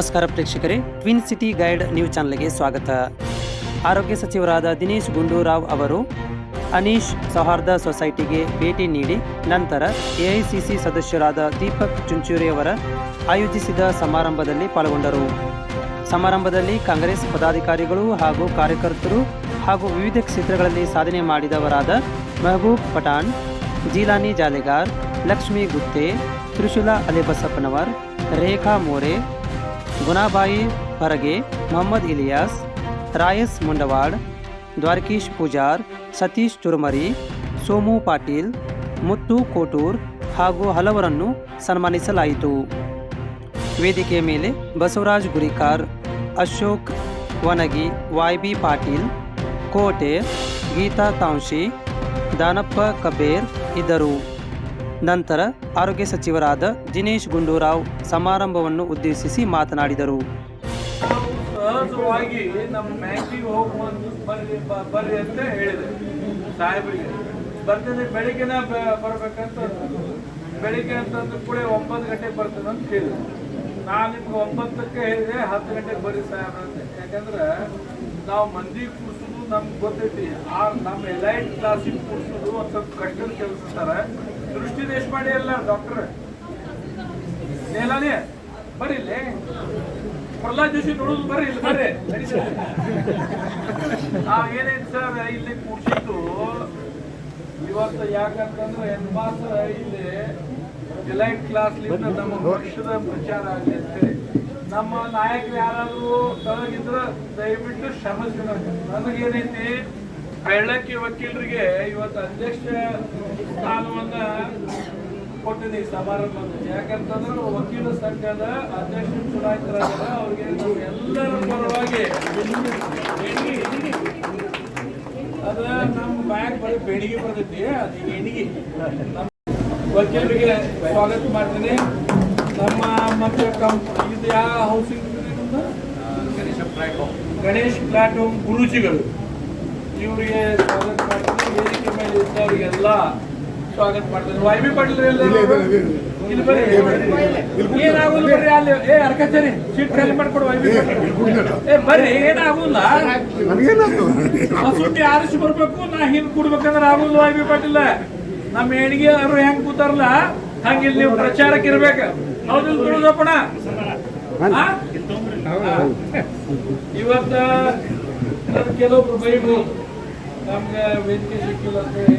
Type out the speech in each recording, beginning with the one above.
ನಮಸ್ಕಾರ ಪ್ರೇಕ್ಷಕರೇ. Twin city guide news ಚಾನಲ್ಗೆ ಸ್ವಾಗತ. ಆರೋಗ್ಯ ಸಚಿವರಾದ ದಿನೇಶ್ ಗುಂಡೂರಾವ್ ಅವರು ಅನೀಶ್ ಸೌಹಾರ್ದ ಸೊಸೈಟಿಗೆ ಭೇಟಿ ನೀಡಿ ನಂತರ ಎಐಸಿಸಿ ಸದಸ್ಯರಾದ ದೀಪಕ್ ಚುಂಚೂರಿಯವರ ಆಯೋಜಿಸಿದ ಸಮಾರಂಭದಲ್ಲಿ ಪಾಲ್ಗೊಂಡರು. ಸಮಾರಂಭದಲ್ಲಿ ಕಾಂಗ್ರೆಸ್ ಪದಾಧಿಕಾರಿಗಳು ಹಾಗೂ ಕಾರ್ಯಕರ್ತರು ಹಾಗೂ ವಿವಿಧ ಕ್ಷೇತ್ರಗಳಲ್ಲಿ ಸಾಧನೆ ಮಾಡಿದವರಾದ ಮೆಹಬೂಬ್ ಪಠಾಣ್, ಜೀಲಾನಿ ಜಾಲೆಗಾರ್, ಲಕ್ಷ್ಮೀ ಗುತ್ತೆ, ತ್ರಿಶುಲಾ ಅಲಿಬಸಪ್ಪನವರ್, ರೇಖಾ ಮೋರೆ ಗುಣಾಬಾಯಿ ಹೊರಗೆ ಮೊಹಮ್ಮದ್ ಇಲಿಯಾಸ್, ರಾಯಸ್ ಮುಂಡವಾಡ್, ದ್ವಾರಕೀಶ್ ಪೂಜಾರ್, ಸತೀಶ್ ಚುರುಮರಿ ಸೋಮು ಪಾಟೀಲ್, ಮುತ್ತು ಕೋಟೂರ್ ಹಾಗೂ ಹಲವರನ್ನು ಸನ್ಮಾನಿಸಲಾಯಿತು. ವೇದಿಕೆಯ ಮೇಲೆ ಬಸವರಾಜ್ ಗುರಿಕಾರ್, ಅಶೋಕ್ ವನಗಿ ವಾಯ್ ಬಿ ಪಾಟೀಲ್, ಕೋಟೆ, ಗೀತಾ ತಾಂಶಿ, ದಾನಪ್ಪ ಕಬೇರ್ ಇದ್ದರು. ನಂತರ ಆರೋಗ್ಯ ಸಚಿವರಾದ ದಿನೇಶ್ ಗುಂಡೂರಾವ್ ಸಮಾರಂಭವನ್ನು ಉದ್ದೇಶಿಸಿ ಮಾತನಾಡಿದರು. ಸಹಜವಾಗಿ ನಮ್ಮ ಬರ್ರಿ ಬರ್ರಿ ಅಂತ ಬರ್ತದೆ ಬೆಳಿಗ್ಗೆನ ಬರ್ಬೇಕಂತ. ಬೆಳಿಗ್ಗೆ ಅಂತಂದು ಕೂಡ ಒಂಬತ್ತು ಗಂಟೆಗೆ ಬರ್ತದೆ ಅಂತ ಹೇಳಿದೆ. ನಾನು ನಿಮ್ಗೆ ಒಂಬತ್ತಕ್ಕೆ ಹೇಳಿದೆ, ಹತ್ತು ಗಂಟೆಗೆ ಬರ್ರಿ ಸಾಹೇಬ್ರ ಅಂತ. ಯಾಕಂದ್ರೆ ನಾವು ಮಂದಿ ಕೂರ್ಸೋದು ನಮ್ಗೆ ಗೊತ್ತೈತಿ. ಆ, ನಮ್ಮ ಎಲೈಟ್ ಕ್ಲಾಸಿಗೆ ಕೂರ್ಸೋದು ಒಂದು ಸ್ವಲ್ಪ ಕಷ್ಟದ ಕೆಲಸ ಸರ. ದೃಷ್ಟಿ ದೇಶಪಾಂಡೆ ಅಲ್ಲ ಡಾಕ್ಟರ್ ನೇಲಾನೇ ಬರ್ರಿ ಇಲ್ಲಿ. ಪ್ರಹ್ಲಾದ್ ಜೋಶಿ ನೋಡೋದು ಬರ್ರಿ ಇಲ್ಲಿ ಬರ್ರಿ. ಏನೈತೆ ಸರ್ ಇಲ್ಲಿ ಕೂರ್ಸಿದ್ದು ಇವತ್ತು ಯಾಕಂತಂದ್ರೆ ಹೆಣ್ಮಾಸ ಇಲ್ಲಿ ಎಲೈಟ್ ಕ್ಲಾಸ್ ನಮ್ಮ ಪಕ್ಷದ ಪ್ರಚಾರ ಆಗಲಿ ಅಂತೇಳಿ ನಮ್ಮ ನಾಯಕರು ಯಾರಾದರೂ ತಳಗಿದ್ರೆ ದಯವಿಟ್ಟು ಶ್ರಮಿಸ್ಬೇಕು ನನಗೇನೈತಿ ಹಳ್ಳಕ್ಕೆ ವಕೀಲರಿಗೆ ಇವತ್ತು ಅಧ್ಯಕ್ಷ ಸ್ಥಾನವನ್ನ ಕೊಟ್ಟಿನಿ ಸಮಾರಂಭದಲ್ಲಿ. ಯಾಕಂತಂದ್ರೆ ವಕೀಲ ಸಂಘದ ಅಧ್ಯಕ್ಷ ಚುನಾಯಿತರಾಗಿಲ್ಲ ಅವ್ರಿಗೆ ನಾವು ಎಲ್ಲರ ಪರವಾಗಿ ಅದ ನಮ್ಮ ಬ್ಯಾಂಕ್ ಬರೀ ಬೆಣಿಗೆ ಬರ್ತೈತಿ ಅದು ಎಣಿಗೆ ವಕೀಲರಿಗೆ ಸ್ವಾಗತ ಮಾಡ್ತೀನಿ. ನಮ್ಮ ಮತ್ತೆ ಇದು ಯಾವ ಹೌಸಿಂಗ್ ಗಣೇಶ್ ಪ್ಲಾಟ್ ಹೋಮ್ ಗುರೂಜಿಗಳು. ಇವರಿಗೆ ಸ್ವಾಗತ ಮಾಡ್ತೀನಿ. ವೇದಿಕೆ ಮೇಲೆ ಇದ್ದವರಿಗೆಲ್ಲ ಸ್ವಾಗತ ಮಾಡ್ತೀನಿ ವೈ ಬಿ ಪಾಟೀಲ್? ಇಲ್ಲಿ ಬರ್ರಿ ಏನಾಗುಲ್ಲ ಬರ್ರಿ ಅಲ್ಲಿ? ಏ ಅರ್ಕಚರಿ ಸೀಟ್ ಖಾಲಿ ಮಾಡ್ಕೊಡು ವೈ ಬಿ ಪಾಟೀಲ್ ಏ ಬರ್ರಿ ಏನಾಗುಲ್ಲ ಸುಟ್ಟಿ ಆರಿಸಿ ಬರ್ಬೇಕು ನಾ ಹಿಂದ್ ಕೂಡ್ಬೇಕಂದ್ರೆ ಆಗುಲ್ಲ ವೈ ಬಿ ಪಾಟೀಲ್? ನಮ್ಮ ಹೆಣ್ಗೆ ಅವ್ರು ಹೆಂಗ್ ಕೂತಾರಲ್ಲ ಹಂಗ ಇಲ್ಲಿ ನೀವು ಪ್ರಚಾರಕ್ಕೆ ಇರ್ಬೇಕು. ಹೌದಿಲ್ ಬಿಡುದಪ್ಪಣ ಇವತ್ತ ಕೆಲವೊಬ್ರು ಬೈಬು ನಮ್ಗೆ ವೇದಿಕೆ ಸಿಕ್ಕಿಲ್ಲ ಅಂತ ಹೇಳಿ.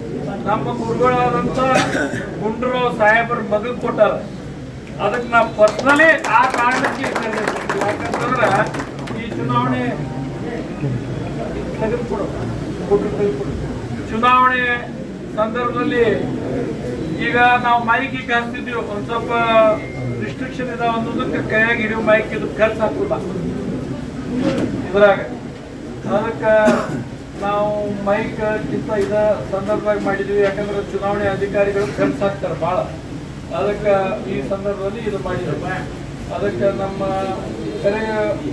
ನಮ್ಮ ಗುರುಗಳಾದಂತ ಗುಂಡ್ರು ಸಾಹೇಬರ ಮಗಗ್ ಕೊಟ್ಟಾರ. ಅದಕ್ಕೆ ನಾವು ಪರ್ಸನಲಿ ಆ ಕಾರಣಕ್ಕೆ ಯಾಕಂತಂದ್ರೆ ಈ ಚುನಾವಣೆ ತೆಗೆದುಕೊಡು. ಚುನಾವಣೆ ಸಂದರ್ಭದಲ್ಲಿ ಈಗ ನಾವು ಮೈಕ್ ಈಗ ಹಚ್ತಿದ್ವಿ ಒಂದ್ ಸ್ವಲ್ಪ ರಿಸ್ಟ್ರಿಕ್ಷನ್ ಇದಾವ ಅನ್ನೋದಕ್ಕೆ ಕೈಯಾಗಿ ಹಿಡಿಯೋ ಮೈಕ್ ಇದು ಖರ್ಚು ಹಾಕುಲ್ಲ ಇದ್ರಾಗ. ಅದಕ್ಕೆ ನಾವು ಮೈಕ್ ಕಿಂತ ಇದ ಸಂದರ್ಭವಾಗಿ ಮಾಡಿದ್ವಿ. ಯಾಕಂದ್ರೆ ಚುನಾವಣೆ ಅಧಿಕಾರಿಗಳು ಖರ್ಚು ಹಾಕ್ತಾರೆ ಭಾಳ. ಅದಕ್ಕೆ ಈ ಸಂದರ್ಭದಲ್ಲಿ ಇದು ಮಾಡಿದ್ವಿ ಅದಕ್ಕೆ ನಮ್ಮ ಕರೆ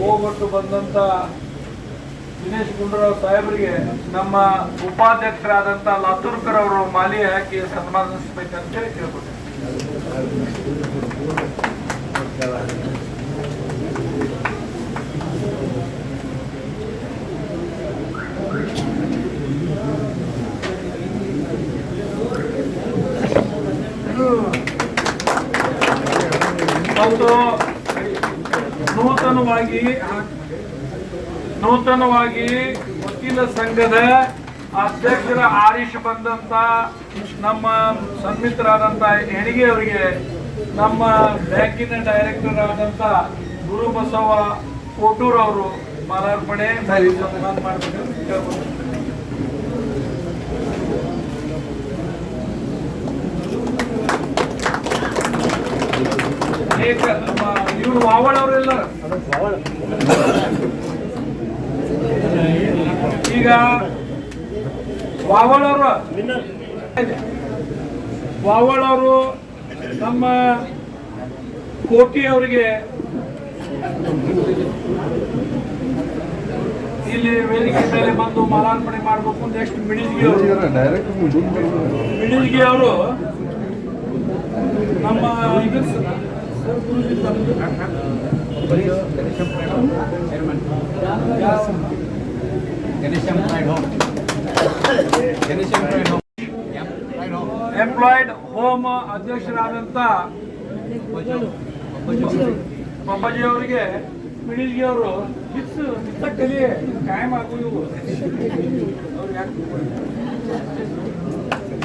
ಹೋಗ್ಬಿಟ್ಟು ಬಂದಂತ ದಿನೇಶ್ ಗುಂಡೂರಾವ್ ಸಾಹೇಬರಿಗೆ ನಮ್ಮ ಉಪಾಧ್ಯಕ್ಷರಾದಂತ ಲಾತೂರ್ಕರ್ ಅವರು ಮಾಲಿ ಹಾಕಿ ಸನ್ಮಾನಿಸಬೇಕಂತ ಹೇಳಿ ಕೇಳ್ಕೊಟ್ಟೆ ನೂತನವಾಗಿ ನೂತನವಾಗಿ ವಕೀಲ ಸಂಘದ ಅಧ್ಯಕ್ಷರ ಆರೀಶ್ ಬಂದಂತ ನಮ್ಮ ಸನ್ಮಿತ್ರರಾದಂತ ಹೆಣಿಗೆ ಅವರಿಗೆ, ನಮ್ಮ ಬ್ಯಾಂಕಿನ ಡೈರೆಕ್ಟರ್ ಆದಂತ ಗುರು ಬಸವ ಕೋಟೂರ್ ಅವರು ಮಾಲಾರ್ಪಣೆ, ಸನ್ಮಾನ ಮಾಡಬೇಕಂತ ಅನೇಕ ಇವರು ಮಾವಳ್ ಅವರೆಲ್ಲ ಈಗ ವಾವಳವರು ವಾವಳವರು ನಮ್ಮ ಕೋಟಿ ಅವರಿಗೆ ಇಲ್ಲಿ ವೇದಿಕೆ ಮೇಲೆ ಬಂದು ಮಾಲಾರ್ಪಣೆ ಮಾಡಬೇಕು ನೆಕ್ಸ್ಟ್ ಮಿಣಿಜ್ಗಿ ಅವರು. ಮಿಣಿಜ್ಗಿ ಅವರು ನಮ್ಮ ಎಂಪ್ಲಾಯ್ಡ್ ಹೋಮ್ ಅಧ್ಯಕ್ಷರಾದಂಥ ಪಂಪಾಜಿ ಅವರಿಗೆ ಮಿಣಿಜ್ಗಿ ಅವರು ಹಿಟ್ಸ್ ಹಿಟ್ಟ ಕಲಿ ಕಾಯಂ ಆಗು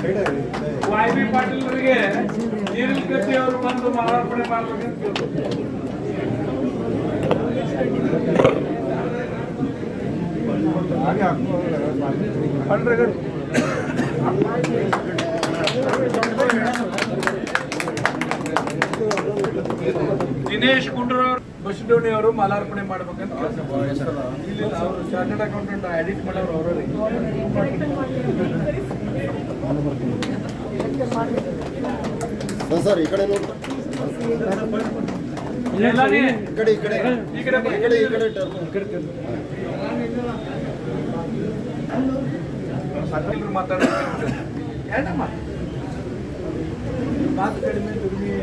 ಇವು ಅವ್ರು ಯಾಕೆ ವೈ ಬಿ ಪಾಟೀಲ್ ಅವರಿಗೆ ನೀರಿಲ್ ಗಟ್ಟಿ ಅವರು ಬಂದು ಮಾಲಾರ್ಪಣೆ ಮಾಡ್ಬೇಕಂತ ಕೇಳ್ಬೋದು ದಿನೇಶ್ ಗುಂಡ್ರವ್ರು ಬಸಡೋಣಿ ಅವರು ಮಾಲಾರ್ಪಣೆ ಮಾಡ್ಬೇಕಂತ ಕೆಲಸ ಇಲ್ಲಿ ಅವರು ಚಾರ್ಟೆಡ್ ಅಕೌಂಟೆಂಟ್ ಆಡಿಟ್ ಮಾಡೋರು ಅವರು ಸರ್ ಈ ಕಡೆ ನೋಡಿ ಈ ಕಡೆ ಈ ಕಡೆ. ಈ ಕಡೆ. ಈ ಕಡೆ ಈ ಮಾತು ಕಡಿಮೆ ದುಡಿಮೆ.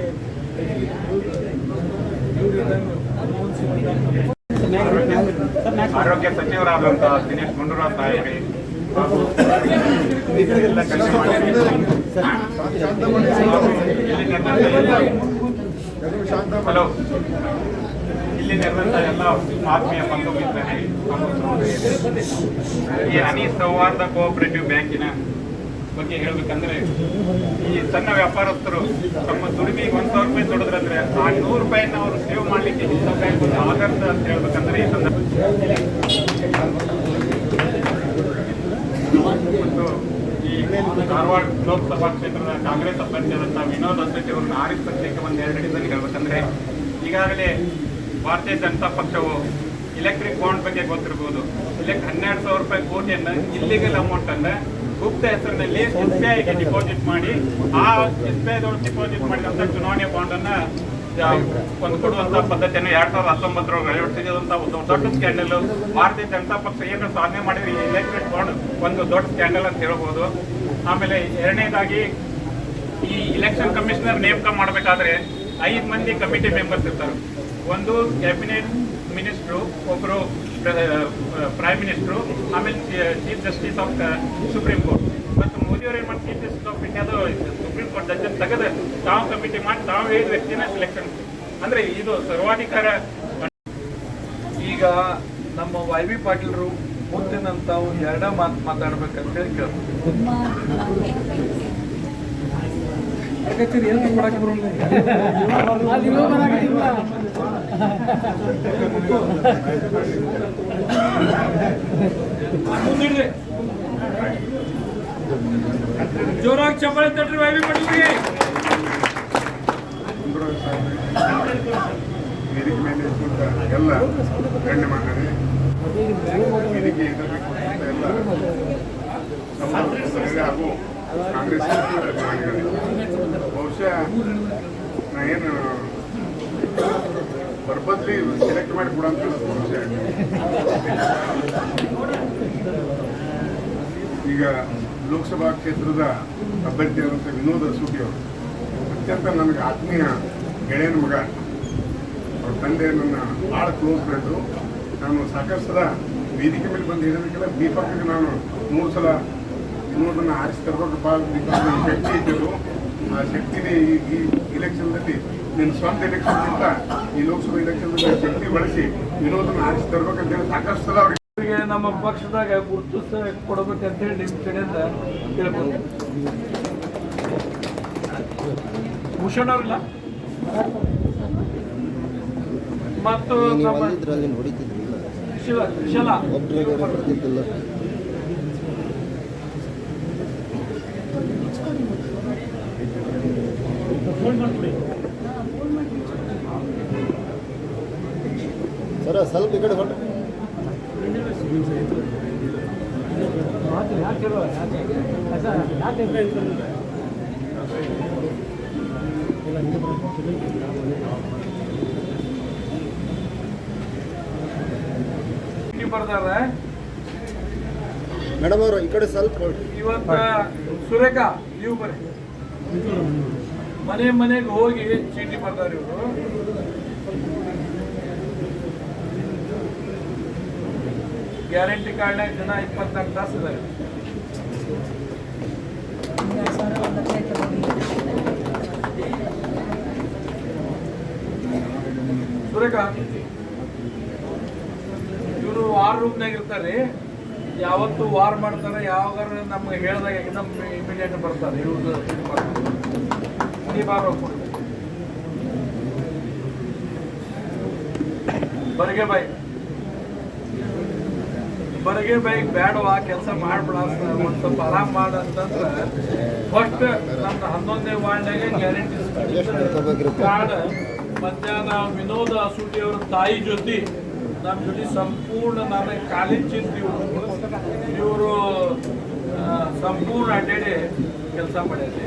ಆರೋಗ್ಯ ಸಚಿವರಾದಂತಹ ದಿನೇಶ್ ಗುಂಡೂರಾವ್ ತಾಯಿ. ಹಲೋ ಇಲ್ಲಿ ನೆರೆದಂತ ಎಲ್ಲ ಆತ್ಮೀಯ ಬಂಧು ಈ ಹನಿ ಸೌಹಾರ್ದ ಕೋಆಪರೇಟಿವ್ ಬ್ಯಾಂಕಿನ ಬಗ್ಗೆ ಹೇಳ್ಬೇಕಂದ್ರೆ, ಈ ಸಣ್ಣ ವ್ಯಾಪಾರಸ್ಥರು ತಮ್ಮ ದುಡಿಮೆಗೆ ಒಂದ್ ಸಾವಿರ ರೂಪಾಯಿ ದುಡಿದ್ರಂದ್ರೆ ಆ ನೂರು ರೂಪಾಯಿನ ಅವರು ಸೇವ್ ಮಾಡ್ಲಿಕ್ಕೆ ಇಂಥ ಬ್ಯಾಂಕ್ ಒಂದು ಆಧಾರ ಅಂತ ಹೇಳ್ಬೇಕಂದ್ರೆ ಈ ಸಂದರ್ಭ ಈ ಧಾರವಾಡ ಲೋಕಸಭಾ ಕ್ಷೇತ್ರದ ಕಾಂಗ್ರೆಸ್ ಅಭ್ಯರ್ಥಿಯಾದಂತಹ ವಿನೋದ್ ಅದ್ವೈತಿ ಅವರನ್ನು ಪ್ರತ್ಯೇಕ ಒಂದು ಎರಡು ಹಿಡಿದಲ್ಲಿ ಹೇಳ್ಬೇಕಂದ್ರೆ, ಈಗಾಗಲೇ ಭಾರತೀಯ ಜನತಾ ಪಕ್ಷವು ಇಲೆಕ್ಟ್ರಿಕ್ ಬಾಂಡ್ ಬಗ್ಗೆ ಗೊತ್ತಿರ್ಬೋದು. ಇಲ್ಲಿ ಹನ್ನೆರಡು ಸಾವಿರ ರೂಪಾಯಿ ಕೋಟಿಯನ್ನು ಇಲ್ಲಿಗಲ್ ಅಮೌಂಟ್ ಅನ್ನ ಗುಪ್ತ ಹೆಸರಿನಲ್ಲಿ ಎಸ್ ಡಿಪಾಸಿಟ್ ಮಾಡಿ ಆ ಎಸ್ ಬಿ ಡಿಪಾಸಿಟ್ ಮಾಡಿದಂತ ಚುನಾವಣೆ ಬಾಂಡ್ ಅನ್ನ ಆ, ಒಂದು ಪದ್ಧತಿಯನ್ನು ಎರಡ್ ಸಾವಿರದ ಹತ್ತೊಂಬತ್ತರೊಳಗೆ ಅಳವಡಿಸಿದಂತ ಒಂದು ದೊಡ್ಡ ಸ್ಕ್ಯಾಂಡಲ್ ಭಾರತೀಯ ಜನತಾ ಪಕ್ಷ ಏನು ಸಾಧನೆ ಮಾಡಿದ್ರೆ ಈ ಎಲೆಕ್ಟ್ರಿಕ್ ಬಾಂಡ್ ಒಂದು ದೊಡ್ಡ ಸ್ಕ್ಯಾಂಡಲ್ ಅಂತ ಹೇಳ್ಬೋದು. ಆಮೇಲೆ ಎರಡನೇದಾಗಿ ಈ ಇಲೆಕ್ಷನ್ ಕಮಿಷನರ್ ನೇಮಕ ಮಾಡಬೇಕಾದ್ರೆ ಐದು ಮಂದಿ ಕಮಿಟಿ ಮೆಂಬರ್ಸ್ ಇರ್ತಾರೆ. ಒಂದು ಕ್ಯಾಬಿನೆಟ್ ಮಿನಿಸ್ಟ್ರು ಒಬ್ಬರು ಪ್ರೈಮ್ ಮಿನಿಸ್ಟ್ರು ಆಮೇಲೆ chief justice of supreme court ಮತ್ತು ಮೋದಿ ಅವರು ಏನು ಮಾಡಿ ಚೀಫ್ ಜಸ್ಟಿಸ್ ಆಫ್ ಇಂಡಿಯಾದು ಸುಪ್ರೀಂ ಕೋರ್ಟ್ ಜಡ್ಜನ್ನು ತೆಗೆದು ತಾವು ಕಮಿಟಿ ಮಾಡಿ ತಾವು ಐದು ವ್ಯಕ್ತಿನ ಸೆಲೆಕ್ಷನ್ ಅಂದ್ರೆ ಇದು ಸರ್ವಾಧಿಕಾರ. ಈಗ ನಮ್ಮ ವೈ ವಿ ಪಾಟೀಲ್ರು ಮುಂದಿನಂತ ಒಂದು ಎರಡ ಮಾತು ಮಾತಾಡ್ಬೇಕಂತ ಹೇಳಿ ಕೇಳ್ಬೋದು ಜೋರಾಗಿ ಚಪ್ಪಾಳೆ ತಟ್ರಿ ವೈ ಬಿ ಪಾಟೀಲ್ರಿಗೆ ಗುಂಡೂರಾವ್ ಸಾಹೇಬ್ರೆ, ವೇದಿಕೆ ಮೇಲೆ ಕೂತ ಎಲ್ಲ ಗಣ್ಯಮಾನ್ಯರೇ ವೇದಿಕೆ ಎದುರಿಗೆ ಕೂತ ಎಲ್ಲ ಕಾಂಗ್ರೆಸ್ ಬಹುಶಃ ನಾ ಏನು ಬರ್ಬದ್ಲಿ ಸೆಲೆಕ್ಟ್ ಮಾಡಿ ಕೊಡಂತ ಅಂತ ಈಗ ಲೋಕಸಭಾ ಕ್ಷೇತ್ರದ ಅಭ್ಯರ್ಥಿಯಾದಂಥ ವಿನೋದ್ ಸೂಟಿ ಅವರು, ಅತ್ಯಂತ ನನಗೆ ಆತ್ಮೀಯ ಗೆಳೆಯನ ಮಗ, ಅವ್ರ ತಂದೆ ನನ್ನ ಭಾಳ ಕ್ಲೋಸ್ ಫ್ರೆಂಡು ನಾನು ಸಾಕಷ್ಟು ಸಲ ವೇದಿಕೆ ಮೇಲೆ ಬಂದು ಹೇಳೋದಕ್ಕೆಲ್ಲ ದೀಪಕ್ಕೆ ನಾನು ಮೂರು ಸಲ ವಿನೋದನ್ನು ಆರಿಸಿ ತರಬೇಕಪ್ಪ ದೀಪಕ್ ಶಕ್ತಿ ಇದ್ದರು ಆ ಶಕ್ತಿನೇ ಈ ಇಲೆಕ್ಷನ್ದಲ್ಲಿ ನಿನ್ನ ಸ್ವಂತ ಎಲೆಕ್ಷನ್ಗಿಂತ ಈ ಲೋಕಸಭಾ ಎಲೆಕ್ಷನ್ ಶಕ್ತಿ ಬಳಸಿ ವಿನೋದನ್ನು ಆರಿಸಿ ತರ್ಬೇಕಂತ ಹೇಳಿ ಸಾಕಷ್ಟು ಸಲ ಅವ್ರಿಗೆ ನಮ್ಮ ಪಕ್ಷದಾಗ ಗುರುತು ಕೊಡಬೇಕಂತ ಹೇಳಿ ನಿಮ್ಮ ಕಡೆಯಿಂದ ಕೇಳ್ಬೋದು. ಭೂಷಣ್ ಅವ್ರಿಲ್ಲ? ಮತ್ತು ನಮ್ಮ ನೋಡಿದ್ದಿಲ್ಲ ಶಿಲ ಶಿಲಾ ಒಬ್ಬರೇ ಬೇರೆ ಬರ್ತಿದ್ದಿಲ್ಲ ಸರ ಸ್ವಲ್ಪ ಈ ಕಡೆ ಬರ್ದಾರ ಮೇಡಮ್ ಅವರು, ಈ ಕಡೆ ಸ್ವಲ್ಪ. ಇವತ್ತ ಸುರೇಖಾ, ನೀವು ಬರೀ ಮನೆ ಮನೆಗೆ ಹೋಗಿ ಚೀಟಿ ಬರ್ತಾರೆ ಇವರು. ಗ್ಯಾರಂಟಿ ಕಾರ್ಡ್ನಾಗ ಜನ ಇಪ್ಪತ್ನಾಲ್ಕು ತಾಸು ಸುರೇಖಾ ಇವರು ವಾರ್ ರೂಮ್ನಾಗ ಇರ್ತಾರೆ. ಯಾವತ್ತು ವಾರ್ ಮಾಡ್ತಾರೆ. ಯಾವಾಗ ನಮ್ಗೆ ಹೇಳಿದಾಗ ಎಕ್ದಮ್ ಇಮಿಡಿಯೇಟ್ ಬರ್ತಾರೆ. ಇವ್ರದ್ದು ಇದು ಮಾಡ್ತಾರೆ. ನೀ ಬರ್ಗೆ ಬಾಯ್ ಬರ್ಗೆ ಬೈಕ್ ಬೇಡವಾ ಕೆಲಸ ಮಾಡ್ಬಿಡ ಒಂದ್ ಸ್ವಲ್ಪ ಆರಾಮ್ ಮಾಡ ಅಂತಂದ್ರೆ ಫಸ್ಟ್ ನಮ್ಮ ಹನ್ನೊಂದನೇ ವಾರ್ಡ್ನಾಗೆ. ಗ್ಯಾರಂಟಿ ಕಾರ್ಡ್ ಮಧ್ಯಾಹ್ನ ವಿನೋದ ಅಸೂಟಿ ಅವರ ತಾಯಿ ಜೊತೆ ನಮ್ಮ ಜೊತೆ ಸಂಪೂರ್ಣ ನಾನು ಕಾಲೇಜ್ ಚಿಂತಿ ಇವರು ಸಂಪೂರ್ಣ ಅಡ್ಡಾಡಿ ಕೆಲಸ ಮಾಡ್ಯಾರಿ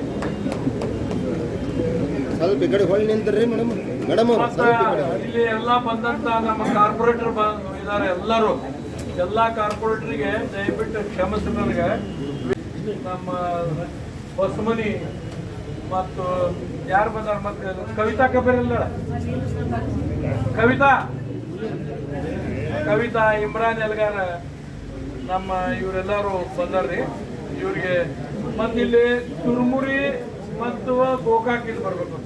ಸ್ವಲ್ಪ ಈ ಕಡೆ ಹೊಳ್ಳಿ ನಿಂತ್ರಿ ಮೇಡಮ್ ಮೇಡಮ್. ಇಲ್ಲಿ ಎಲ್ಲ ಬಂದಂತ ನಮ್ಮ ಕಾರ್ಪೊರೇಟರ್ ಇದ್ದಾರೆ ಎಲ್ಲರೂ ಎಲ್ಲ ಕಾರ್ಪೊರೇಟರಿಗೆ ದಯವಿಟ್ಟು ಕ್ಷಮಿಸಿ ನಮ್ಮ ಹೊಸಮನಿ ಮತ್ತು ಯಾರು ಬಂದಾರ ಮತ್ತೆ ಕವಿತಾ ಕಬೀರಲ್ಲ ಕವಿತಾ. ಕವಿತಾ ಇಮ್ರಾನ್ ಎಲ್ಗಾರ ನಮ್ಮ ಇವರೆಲ್ಲರೂ ಬಂದಾರ್ರಿ. ಇವ್ರಿಗೆ ಮತ್ತೆ ಇಲ್ಲಿ ತುರುಮುರಿ ಮತ್ತು ಗೋಕಾಕ್ ಇಲ್ಲಿ ಬರ್ಬೇಕು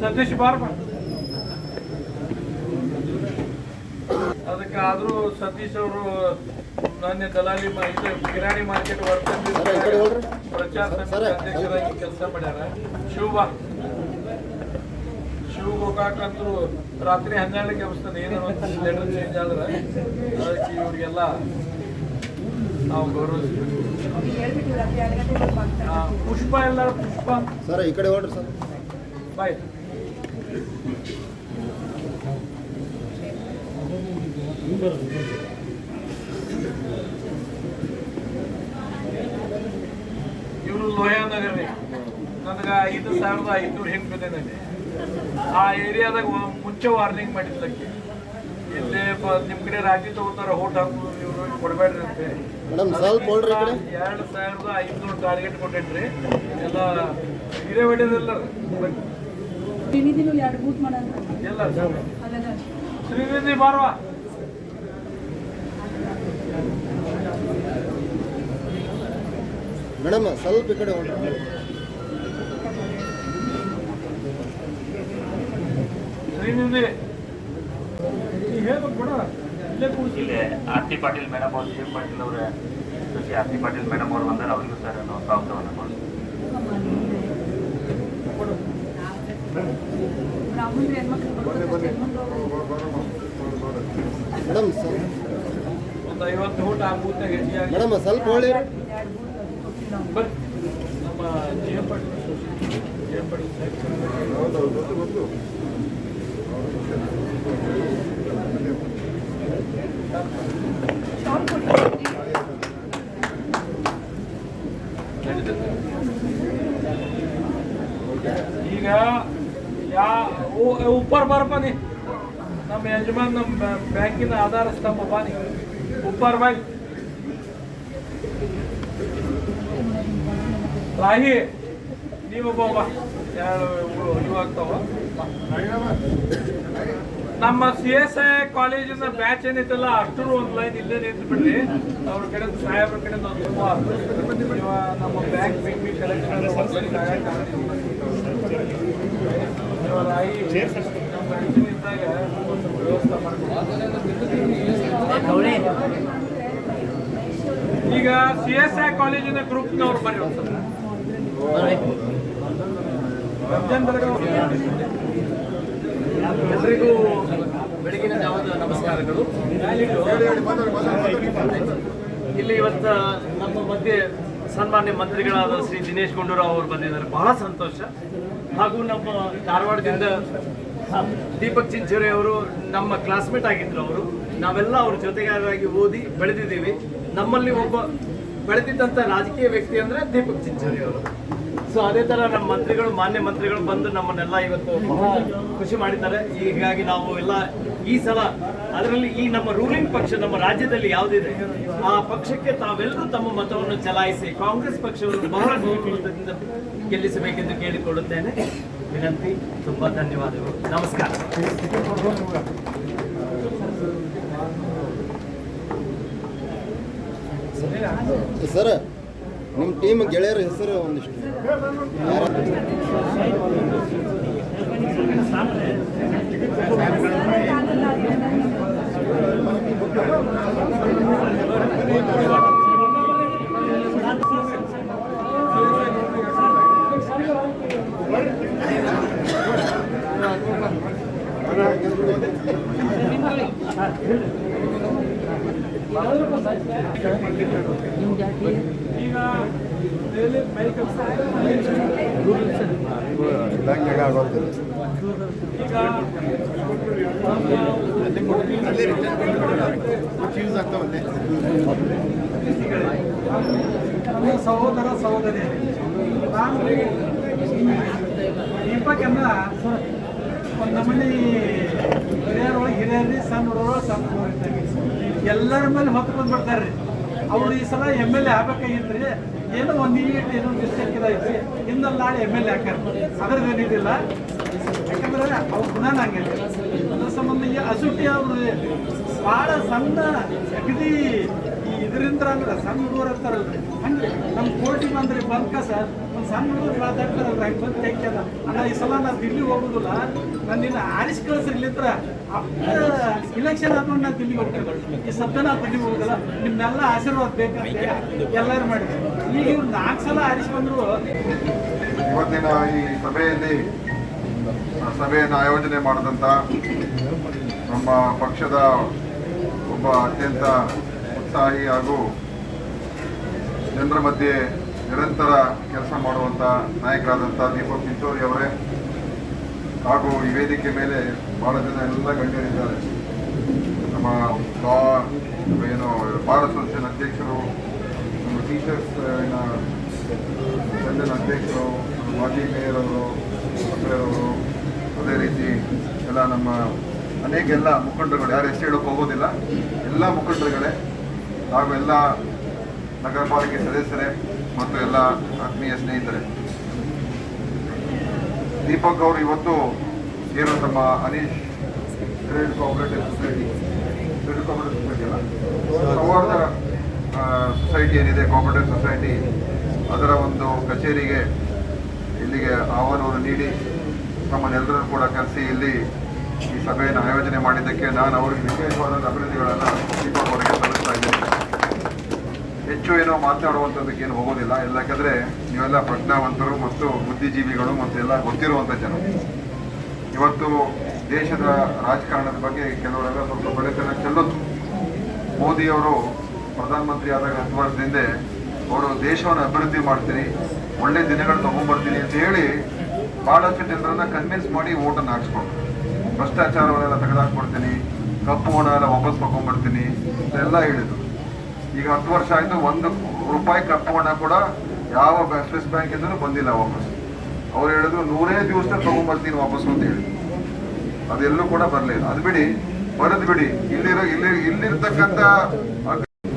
ಸತೀಶ್ ಬಾರ್ಮ ಅದಕ್ಕೆ ಆದ್ರೂ ಸತೀಶ್ ಅವರು ನನ್ನ ದಲಾಲಿ ಕಿರಾಣಿ ಮಾರ್ಕೆಟ್ ವರ್ಕ್ ಈ ಕಡೆ ಹೋಗ್ರಿ. ಪ್ರಚಾರ ಸಮಿತಿ ಅಧ್ಯಕ್ಷರಾಗಿ ಕೆಲಸ ಮಾಡ್ಯಾರ. ಶಿವಬಾ ಶಿವ ಗೋಕಾಕ್ ಅಂತೂ ರಾತ್ರಿ ಹನ್ನೆರಡಕ್ಕೆ ಅವಸ್ಥಾನೆ ಏನೋ ಲೆಟರ್ ಚೇಂಜ್ ಆದ್ರೆ ಅದಕ್ಕೆ ಇವರಿಗೆಲ್ಲ ನಾವು ಗೌರವಿಸ್ಬೇಕು. ಪುಷ್ಪ ಎಲ್ಲ ಪುಷ್ಪ. ಸರ್ ಈ ಕಡೆ ಹೊಡ್ರಿ ಸರ್. ಬಾಯ್ ಇವರು ರೀ ನನಗೆ ಐದು ಸಾವಿರದ ಐದುನೂರು ಹೆಂಗ್ ಬಂದಿದೆ ಆ ಏರಿಯಾದಾಗ ಮುಂಚೆ ವಾರ್ನಿಂಗ್ ಮಾಡಿದ್ಲಕ್ಕೆ. ಇಲ್ಲೇ ನಿಮ್ಮ ನಿಮ್ ಕಡೆ ರಾಜಿ ತಗೋತಾರ ಹೋಟ್ ಹಾಕು ಇವರು ಕೊಡಬೇಡ್ರಿ ಅಂತ ಎರಡು ಸಾವಿರದ ಐದುನೂರು ಟಾರ್ಗೆಟ್ ಕೊಟ್ಟಿದ್ರಿ. ಎಲ್ಲ ಹಿರೇ ಹೊಡೆದಿಲ್ಲ ಎಲ್ಲ. ಶ್ರೀನಿಧಿ ಬಾರ್ವಾ. ಮೇಡಮ್ ಸ್ವಲ್ಪ ಈ ಕಡೆ ಹೊರಟು ಇಲ್ಲೇ ಆರ್ತಿ ಪಾಟೀಲ್ ಮೇಡಮ್ ಅವ್ರು ಎಂ ಪಾಟೀಲ್ ಅವರ ಆರ್ ಆರ್ತಿ ಪಾಟೀಲ್ ಮೇಡಮ್ ಅವ್ರು ಬಂದರೆ ಅವರಿಗೂ ಸರ್ ನಾವು ಸ್ವಾಗತವನ್ನು ಕೊಡ್ತೀವಿ ಮೇಡಮ್ ಸ್ವಲ್ಪ ಮೇಡಮ್ ಸ್ವಲ್ಪ ಹೊಳ್ಳಿ ಎರಡು ಬೂತ್ ಕೊಟ್ಟಿಲ್ಲ ಅವ್ರು. ಬರ್ರಿ ನಮ್ಮ G M Patil G M Patil Saheb. Shop ಕೊಟ್ಟಿಲ್ಲ ಈಗ ಯಾ ಓ- ಉಪ್ಪರ್ ಬರಪ್ಪ ನೀ ನಮ್ಮ ಯಜಮಾನ್ ನಮ್ಮ ಬ್ಯಾ- ಬ್ಯಾಂಕಿನ ಆಧಾರ ಸ್ತಂಭ ಬಾ ನೀ ಉಪ್ಪರ್ ಬಾಯ್ ರಾಹಿ ನೀವು ಬಾ ಎರಡು ಇವು ಇವು ಆಗ್ತಾವ ನಮ್ಮ ಸಿ ಎಸ್ ಐ ಕಾಲೇಜಿನ ಬ್ಯಾಚ್ ಏನೈತಲ್ಲ ಅಷ್ಟರು ಒಂದು ಲೈನ್ ಇಲ್ಲೇ ನಿಂತು ಬಿಡ್ರಿ ಅವ್ರ ಕಡೆ ಸಾಹೇಬ್ರ ಕಡೆ ನಮ್ಮ ಬ್ಯಾಂಕ್ ಬಿಗ್ ಕಲೆಕ್ಷನ್ ಒಂದು ವ್ಯವಸ್ಥೆ ಮಾಡ್ಕೊಂಡು ಈಗ ಸಿ ಎಸ್ ಐ ಕಾಲೇಜಿನ ಗ್ರೂಪ್ನವ್ರು ಬರ್ರಿ ಒಂದ್ಸಲ. ಎಲ್ರಿಗೂ ಬೆಳಗಿನ ಜಾವದ ನಮಸ್ಕಾರಗಳು ಇಲ್ಲಿ ಇವತ್ತು ನಮ್ಮ ಮಧ್ಯೆ ಸನ್ಮಾನ್ಯ ಮಂತ್ರಿಗಳಾದ ಶ್ರೀ ದಿನೇಶ್ ಗುಂಡೂರಾವ್ ಅವರು ಬಂದಿದ್ದಾರೆ. ಬಹಳ ಸಂತೋಷ. ಹಾಗೂ ನಮ್ಮ ಧಾರವಾಡದಿಂದ ದೀಪಕ್ ಚಿಂಚೋರಿ ಅವರು ನಮ್ಮ ಕ್ಲಾಸ್ಮೇಟ್ ಆಗಿದ್ರು ಅವರು. ನಾವೆಲ್ಲ ಅವ್ರ ಜೊತೆಗಾರರಾಗಿ ಓದಿ ಬೆಳೆದಿದ್ದೀವಿ. ನಮ್ಮಲ್ಲಿ ಒಬ್ಬ ಬೆಳೆದಿದ್ದಂಥ ರಾಜಕೀಯ ವ್ಯಕ್ತಿ ಅಂದ್ರೆ ದೀಪಕ್ ಚಿಂಚೋರಿ ಅವರು. ಸೊ ಅದೇ ತರ ನಮ್ಮ ಮಂತ್ರಿಗಳು, ಮಾನ್ಯ ಮಂತ್ರಿಗಳು ಬಂದು ನಮ್ಮನ್ನೆಲ್ಲ ಇವತ್ತು ಖುಷಿ ಮಾಡಿದ್ದಾರೆ. ಹೀಗಾಗಿ ನಾವು ಎಲ್ಲ ಈ ಸಲ ಅದರಲ್ಲಿ ಈ ನಮ್ಮ ರೂಲಿಂಗ್ ಪಕ್ಷ, ನಮ್ಮ ರಾಜ್ಯದಲ್ಲಿ ಯಾವುದಿದೆ, ಆ ಪಕ್ಷಕ್ಕೆ ತಾವೆಲ್ಲರೂ ತಮ್ಮ ಮತವನ್ನು ಚಲಾಯಿಸಿ ಕಾಂಗ್ರೆಸ್ ಪಕ್ಷವನ್ನು ಬಹಳ ಬಹುಮತದಿಂದ ಗೆಲ್ಲಿಸಬೇಕೆಂದು ಕೇಳಿಕೊಳ್ಳುತ್ತೇನೆ. ವಿನಂತಿ, ತುಂಬಾ ಧನ್ಯವಾದಗಳು. ನಮಸ್ಕಾರ. ಸರ್ ನಿಮ್ಮ ಟೀಮ್ ಗೆಳೆಯರ ಹೆಸರು ಒಂದಿಷ್ಟು. ದೀಪಕ್ಕೆಲ್ಲ ಒಂದು ನಮೂನಿ ಹಿರಿಯರೊಳಗೆ ಹಿರಿಯರಿ ಸಣ್ಣ ಹುಡುಗರು ಸಣ್ಣ ಎಲ್ಲರ ಮೇಲೆ ಹೊತ್ತು ಬಂದ್ಬಿಡ್ತಾರೆ ರೀ ಅವ್ರು ಈ ಸಲ ಎಂ ಎಲ್ ಎ ಆಗ್ಬೇಕಾಗಿತ್ತು ಏನೋ ಒಂದು ನೀಟ್ ಮಿಸ್ಟೇಕ್ ಹಿಂದಲ್ಲಿ ನಾಳೆ ಎಂ ಎಲ್ ಎ ಹಾಕಾರ ಅದ್ರದ್ದು ಏನಿದಿಲ್ಲ ಯಾಕಂದ್ರೆ ಅವ್ರ ಗುಣ ನಂಗೆ ಅದ್ರ ಸಂಬಂಧ ಅವರು ಭಾಳ ಸಣ್ಣ ಅಗದಿ ಇದರಿಂದ ಅಂದ್ರೆ ಸಣ್ಣ ಅಂತಾರೆ ಇರ್ತಾರಲ್ರಿ ಹಂಗೆ ನಮ್ಮ ಕೋಟಿ ಬಂದ್ರಿ ಬಂದ್ಕ ಸರ್. ಸಣ್ಣ ಹುಡುಗರು ಮಾತಾಡ್ತಾರಲ್ರಿ ಹಂಗೆ ಬಂದು ತೆಗ್ಯದ ಅಣ್ಣ, ಈ ಸಲ ನಾನು ದಿಲ್ಲಿ ಹೋಗುದಿಲ್ಲ. ನಾನು ನಿನ್ನ ಆರಿಸಿ ಕಳಿಸ್ರಿ ಇಲ್ಲಿತ್ರ ಇಲೆಕ್ಷನ್ ಆದ್ಮೇಲೆ ನಾನು ದಿಲ್ಲಿಗೆ ಹೋಗ್ತೇನೆ. ಈ ಸದ್ದ ನಾನು ದಿಲ್ಲಿಗೆ ಹೋಗುದಿಲ್ಲ. ನಿಮ್ಮೆಲ್ಲ ಆಶೀರ್ವಾದ ಬೇಕಂತ ಎಲ್ಲರೂ ಮಾಡಿದ್ರು. ಈಗ ಇವ್ರು ನಾಲ್ಕು ಸಲ ಆರಿಸಿ ಬಂದ್ರು. ಇವತ್ತಿನ ಈ ಸಭೆಯಲ್ಲಿ ಸಭೆಯನ್ನು ಆಯೋಜನೆ ಮಾಡಿದಂಥ ನಮ್ಮ ಪಕ್ಷದ ಒಬ್ಬ ಅತ್ಯಂತ ಉತ್ಸಾಹಿ ಹಾಗೂ ಜನರ ಮಧ್ಯೆ ನಿರಂತರ ಕೆಲಸ ಮಾಡುವಂಥ ನಾಯಕರಾದಂಥ ದೀಪಕ್ ಚಿಂಚೋರಿ ಅವರೇ ಹಾಗೂ ಈ ವೇದಿಕೆ ಮೇಲೆ ಭಾಳ ಜನ ಎಲ್ಲ ಗಣ್ಯರಿದ್ದಾರೆ. ನಮ್ಮ ಲಾ ಏನು, ಬಾರ್ ಅಸೋಸಿಯೇಷನ್ ಅಧ್ಯಕ್ಷರು, ನಮ್ಮ ಟೀಚರ್ಸ್ ಸಂಘದ ಅಧ್ಯಕ್ಷರು ಮಾಜಿ ಮೇಯರ್ ಅವರು ಅವರು, ಅದೇ ರೀತಿ ಎಲ್ಲ ನಮ್ಮ ಅನೇಕ ಎಲ್ಲ ಮುಖಂಡರುಗಳು, ಯಾರು ಎಷ್ಟು ಹೇಳೋಕೆ ಹೋಗೋದಿಲ್ಲ. ಎಲ್ಲ ಮುಖಂಡರುಗಳೇ ಹಾಗೂ ಎಲ್ಲ ನಗರ ಪಾಲಿಕೆ ಸದಸ್ಯರೇ ಮತ್ತು ಎಲ್ಲ ಆತ್ಮೀಯ ಸ್ನೇಹಿತರೆ. ದೀಪಕ್ ಅವರು ಇವತ್ತು ಏನು ನಮ್ಮ Anish credit cooperative society credit cooperative society ಅಲ್ಲ? ಸೊಸೈಟಿ ಏನಿದೆ ಕೋಆಪರೇಟಿವ್ ಸೊಸೈಟಿ ಅದರ ಒಂದು ಕಚೇರಿಗೆ ಇಲ್ಲಿಗೆ ಆಹ್ವಾನವನ್ನು ನೀಡಿ ನಮ್ಮನ್ನೆಲ್ಲರನ್ನು ಕೂಡ ಕರೆಸಿ ಇಲ್ಲಿ ಈ ಸಭೆಯನ್ನು ಆಯೋಜನೆ ಮಾಡಿದ್ದಕ್ಕೆ ನಾನು ಅವರಿಗೆ ವಿಶೇಷವಾದ ಅಭಿವೃದ್ಧಿಗಳನ್ನು ದೀಪಕ್ ಅವರಿಗೆ ಹೆಚ್ಚು ಏನೋ ಮಾತನಾಡುವಂಥದ್ದಕ್ಕೆ ಏನು ಹೋಗೋದಿಲ್ಲ. ಯಾಕಂದರೆ ನೀವೆಲ್ಲ ಪ್ರಜ್ಞಾವಂತರು ಮತ್ತು ಬುದ್ಧಿಜೀವಿಗಳು ಮತ್ತು ಎಲ್ಲ ಗೊತ್ತಿರುವಂಥ ಜನ. ಇವತ್ತು ದೇಶದ ರಾಜಕಾರಣದ ಬಗ್ಗೆ ಕೆಲವರೆಲ್ಲ ಸ್ವಲ್ಪ ಬಡತನ ಚೆಲ್ಲೋದು. ಮೋದಿಯವರು ಪ್ರಧಾನಮಂತ್ರಿ ಆದಾಗ ಹತ್ತು ವರ್ಷದಿಂದ ಅವರು ದೇಶವನ್ನು ಅಭಿವೃದ್ಧಿ ಮಾಡ್ತೀನಿ, ಒಳ್ಳೆ ದಿನಗಳು ತಗೊಂಡ್ಬರ್ತೀನಿ ಅಂತ ಹೇಳಿ ಭಾಳಷ್ಟು ಜನರನ್ನು ಕನ್ವಿನ್ಸ್ ಮಾಡಿ ಓಟನ್ನು ಹಾಕ್ಸ್ಕೊಂಡು ಭ್ರಷ್ಟಾಚಾರವನ್ನೆಲ್ಲ ತೆಗೆದಾಕ್ಬಿಡ್ತೀನಿ, ಕಪ್ಪು ಹಣ ಎಲ್ಲ ವಾಪಸ್ ತಗೊಂಡ್ಬರ್ತೀನಿ ಅಂತೆಲ್ಲ ಹೇಳಿದ್ರು. ಈಗ ಹತ್ತು ವರ್ಷ ಆಯ್ತು, ಒಂದು ರೂಪಾಯಿ ಹಣ ಕೂಡ ಯಾವ ಸ್ವಿಸ್ ಬ್ಯಾಂಕ್ ಇಂದಲೂ ಬಂದಿಲ್ಲ ವಾಪಸ್. ಅವ್ರು ಹೇಳಿದ್ರು, ನೂರೇ ದಿವಸದಲ್ಲಿ ತಗೊಂಡ್ಬರ್ತೀನಿ ವಾಪಸ್ ಅಂತ ಹೇಳಿ. ಅದೆಲ್ಲೂ ಕೂಡ ಬರಲಿಲ್ಲ. ಅದು ಬಿಡಿ, ಬರೆದು ಬಿಡಿ. ಇಲ್ಲಿರೋ, ಇಲ್ಲಿ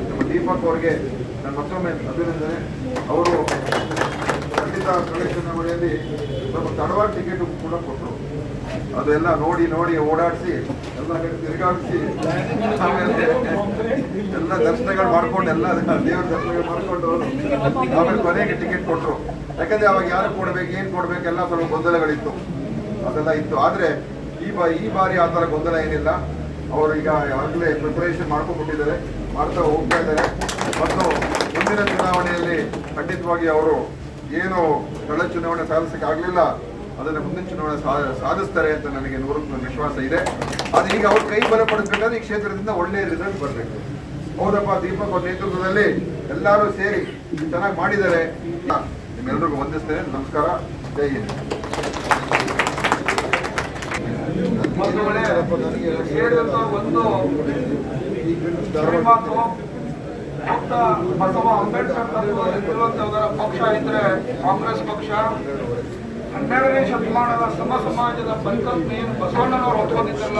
ನಮ್ಮ ದೀಪಕ್ ಅವ್ರಿಗೆ ನಾನು ಮತ್ತೊಮ್ಮೆ ಅಭಿನಂದನೆ. ಅವರು ಖಂಡಿತ ಕಳೆದ ಚುನಾವಣೆಯಲ್ಲಿ ಸ್ವಲ್ಪ ತಡವಾಗಿ ಟಿಕೆಟ್ ಕೂಡ ಕೊಟ್ಟರು. ಅದೆಲ್ಲ ನೋಡಿ ನೋಡಿ ಓಡಾಡಿಸಿ, ಎಲ್ಲ ತಿರುಗಾಡಿಸಿ ಎಲ್ಲ ದರ್ಶನಗಳು ಮಾಡ್ಕೊಂಡು, ಎಲ್ಲ ದೇವ್ರ ದರ್ಶನಗಳು ಮಾಡ್ಕೊಂಡು ಆಮೇಲೆ ಕೊನೆಗೆ ಟಿಕೆಟ್ ಕೊಟ್ಟರು ಯಾಕಂದ್ರೆ ಅವಾಗ ಯಾರು ಕೊಡ್ಬೇಕು, ಏನು ಕೊಡ್ಬೇಕು, ಎಲ್ಲ ಸ್ವಲ್ಪ ಗೊಂದಲಗಳಿತ್ತು. ಅದೆಲ್ಲ ಇತ್ತು. ಆದರೆ ಈ ಬಾ, ಈ ಬಾರಿ ಆ ಥರ ಗೊಂದಲ ಏನಿಲ್ಲ. ಅವರು ಈಗ ಆಗಲೇ ಪ್ರಿಪರೇಷನ್ ಮಾಡ್ಕೊಂಡ್ಬಿಟ್ಟಿದ್ದಾರೆ, ಮಾಡ್ತಾ ಹೋಗ್ತಾ ಇದ್ದಾರೆ. ಮತ್ತು ಮುಂದಿನ ಚುನಾವಣೆಯಲ್ಲಿ ಖಂಡಿತವಾಗಿ ಅವರು ಏನು ಕಳೆದ ಚುನಾವಣೆ ಸಾಧಿಸೋಕ್ಕಾಗಲಿಲ್ಲ ಅದನ್ನ ಮುಂದಿನ ಚುನಾವಣೆ ಸಾಧಿಸ್ತಾರೆ ಅಂತ ನನಗೆ ನೂರು ವಿಶ್ವಾಸ ಇದೆ. ಅದು ಈಗ ಅವ್ರ ಕೈ ಬಲಪಡಿಸ್ಬೇಕಾದ್ರೆ ಈ ಕ್ಷೇತ್ರದಿಂದ ಒಳ್ಳೆಯ ರಿಸಲ್ಟ್ ಬರಬೇಕು. ಹೌದಪ್ಪ ದೀಪಕ್ ಅವ್ರ ನೇತೃತ್ವದಲ್ಲಿ ಎಲ್ಲರೂ ಸೇರಿ ಚೆನ್ನಾಗಿ ಮಾಡಿದ್ದಾರೆ. ನಿಮ್ಮೆಲ್ಲರಿಗೂ ವಂದಿಸ್ತೇನೆ. ನಮಸ್ಕಾರ. ಜೈ ಹಿಂದ್. ಬಸವ ಅಂಬೇಡ್ಕರ್ ಪಕ್ಷ ಇದ್ರೆ ಕಾಂಗ್ರೆಸ್ ಪಕ್ಷ ಹನ್ನೆರಡನೇ ಶತಮಾನದ ಸಮ ಸಮಾಜದ ಪರಿಕಲ್ಪನೆಯನ್ನು ಬಸವಣ್ಣನವರು ಹೊತ್ಕೊಂಡಿದ್ದಲ್ಲ